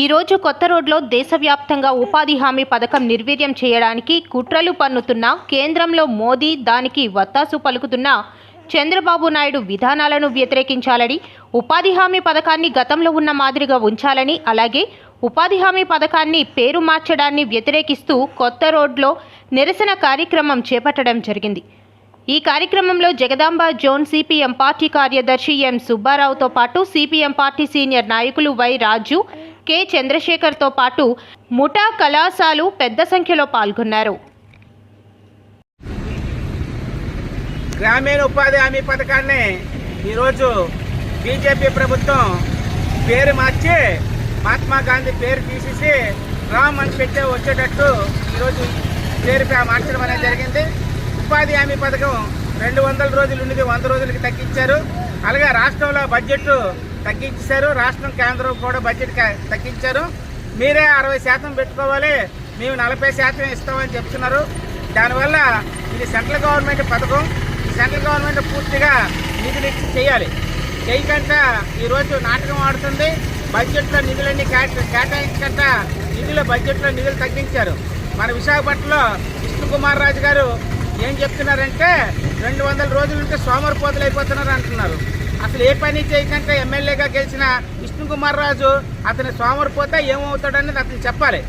ఈ రోజు కొత్త రోడ్లో దేశవ్యాప్తంగా ఉపాధి హామీ పథకం నిర్వీర్యం చేయడానికి కుట్రలు పన్నుతున్న కేంద్రంలో మోదీ దానికి వత్తాసు పలుకుతున్న చంద్రబాబు నాయుడు విధానాలను వ్యతిరేకించాలని ఉపాధి హామీ పథకాన్ని గతంలో ఉన్న మాదిరిగా ఉంచాలని అలాగే ఉపాధి హామీ పథకాన్ని పేరు మార్చడాన్ని వ్యతిరేకిస్తూ కొత్త రోడ్లో నిరసన కార్యక్రమం చేపట్టడం జరిగింది. ఈ కార్యక్రమంలో జగదాంబ జోన్ సిపిఎం పార్టీ కార్యదర్శి ఎం సుబ్బారావుతో పాటు సిపిఎం పార్టీ సీనియర్ నాయకులు వై రాజు కె. చంద్రశేఖర్తో పాటు ముఠా కళాశాలు పెద్ద సంఖ్యలో పాల్గొన్నారు. గ్రామీణ ఉపాధి హామీ పథకాన్ని ఈరోజు బీజేపీ ప్రభుత్వం పేరు మార్చి మహాత్మా గాంధీ పేరు తీసేసి రామ్ అని పెట్టే వచ్చేటట్టు ఈరోజు పేరు మార్చడం అనేది జరిగింది. ఉపాధి హామీ పథకం రెండు వందల రోజులు ఉన్నది వంద రోజులకి తగ్గించారు. అలాగే రాష్ట్రంలో బడ్జెట్ తగ్గించారు. రాష్ట్రం కేంద్రం కూడా బడ్జెట్ తగ్గించారు. మీరే అరవై శాతం పెట్టుకోవాలి. మేము నలభై శాతం ఇస్తామని చెప్తున్నారు. దానివల్ల ఇది సెంట్రల్ గవర్నమెంట్ పథకం. ఈ సెంట్రల్ గవర్నమెంట్ పూర్తిగా నిధులు ఇచ్చి చేయాలి. చేయకుండా ఈరోజు నాటకం ఆడుతుంది. బడ్జెట్లో నిధులన్నీ కేట కేటాయించకుండా నిధులు బడ్జెట్లో నిధులు తగ్గించారు. మన విశాఖపట్నంలో విష్ణు కుమార్ రాజు గారు ఏం చెప్తున్నారంటే రెండు వందల రోజులు ఉంటే సోమరిపోతులు అయిపోతున్నారు అంటున్నారు. అసలు ఏ పని చేయకుండా ఎమ్మెల్యేగా గెలిచిన విష్ణు కుమార్ రాజు అతని సోమరిపోతే ఏమవుతాడనేది అతను చెప్పాలి.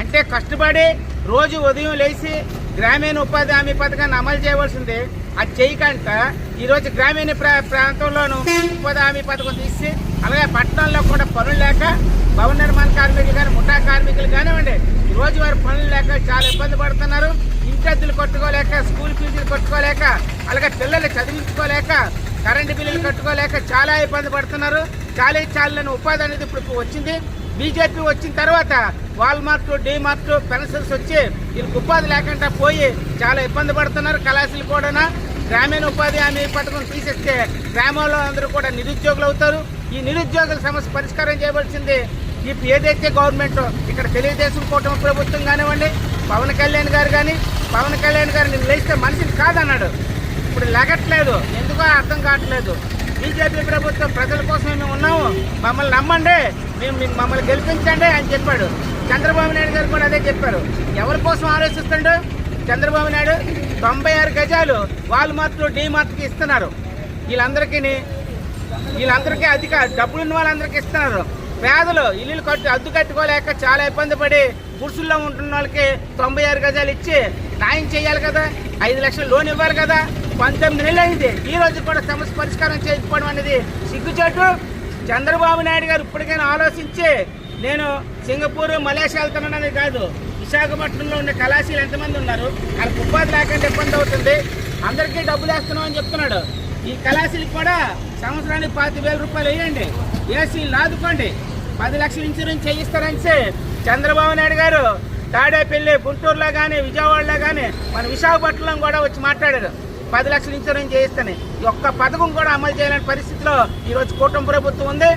అంటే కష్టపడి రోజు ఉదయం లేచి గ్రామీణ ఉపాధి హామీ పథకాన్ని అమలు చేయవలసింది అది చేయకుండా ఈరోజు గ్రామీణ ప్రా ప్రాంతంలోనూ ఉపాధి హామీ పథకం తీసి అలాగే పట్టణంలో కూడా పనులు లేక భవన నిర్మాణ కార్మికులు కానీ ముఠా కార్మికులు కానివ్వండి ఈ రోజు వారు పనులు లేక చాలా ఇబ్బంది పడుతున్నారు. ఇంటద్దులు కొట్టుకోలేక స్కూల్ ఫీజులు కొట్టుకోలేక అలాగే పిల్లలు చదివించుకోలేక కరెంటు బిల్లులు కట్టుకోలేక చాలా ఇబ్బంది పడుతున్నారు. చాలా చాలని ఉపాధి అనేది ఇప్పుడు వచ్చింది. బీజేపీ వచ్చిన తర్వాత వాల్మార్ట్ డీమార్ట్ పెన్షన్స్ వచ్చి వీళ్ళకి ఉపాధి లేకుండా పోయి చాలా ఇబ్బంది పడుతున్నారు. కళాశాలలు కూడా గ్రామీణ ఉపాధి హామీ పథకం తీసేస్తే గ్రామంలో అందరూ కూడా నిరుద్యోగులు అవుతారు. ఈ నిరుద్యోగుల సమస్య పరిష్కారం చేయవలసింది ఇప్పుడు ఏదైతే గవర్నమెంట్ ఇక్కడ తెలుగుదేశం కూటమి ప్రభుత్వం కానివ్వండి పవన్ కళ్యాణ్ గారు కానీ పవన్ కళ్యాణ్ గారు నేను లేస్తే మనిషిని కాదన్నాడు. ఇప్పుడు లెగట్లేదు. ఎందుకో అర్థం కావట్లేదు. బీజేపీ ప్రభుత్వం ప్రజల కోసం మేము ఉన్నాము. మమ్మల్ని నమ్మండి. మేము మీకు మమ్మల్ని గెలిపించండి అని చెప్పాడు. చంద్రబాబు నాయుడు గారు కూడా అదే చెప్పారు. ఎవరి కోసం ఆలోచిస్తుండో? చంద్రబాబు నాయుడు తొంభై ఆరు గజాలు వాల్మార్ట్ డీమార్ట్కి ఇస్తున్నారు. వీళ్ళందరికీ వీళ్ళందరికీ అధిక డబ్బులు ఉన్న వాళ్ళందరికీ ఇస్తున్నారు. పేదలు ఇల్లు కట్టు అద్దు కట్టుకోలేక చాలా ఇబ్బంది పడి పురుషుల్లో ఉంటున్న వాళ్ళకి తొంభై ఆరు గజాలు ఇచ్చి న్యాయం చేయాలి కదా? ఐదు లక్షలు లోన్ ఇవ్వాలి కదా? పంతొమ్మిది నెలలు అయింది ఈ రోజు కూడా సమస్య పరిష్కారం చేయకపోవడం అనేది సిగ్గుచేటు. చంద్రబాబు నాయుడు గారు ఇప్పటికైనా ఆలోచించి నేను సింగపూర్ మలేషియా వెళ్తున్నానని కాదు. విశాఖపట్నంలో ఉన్న కళాశీలు ఎంతమంది ఉన్నారు? వాళ్ళకి ఉపాధి లేకుండా ఇబ్బంది అవుతుంది. అందరికీ డబ్బులు వేస్తున్నాం అని చెప్తున్నాడు. ఈ కళాశాలకు కూడా సంవత్సరానికి పాతి వేల రూపాయలు వేయండి. ఏసీ లాదుకోండి పది లక్షల ఇన్సూరెన్స్ చేయిస్తారని చంద్రబాబు నాయుడు గారు తాడేపల్లి గుంటూరులో కానీ విజయవాడలో కానీ మన విశాఖపట్నం కూడా వచ్చి మాట్లాడారు. పది లక్షల ఇన్సూరెన్స్ చేయిస్తాను ఈ ఒక్క పథకం కూడా అమలు చేయలేని పరిస్థితిలో ఈరోజు కూటమి ప్రభుత్వం ఉంది.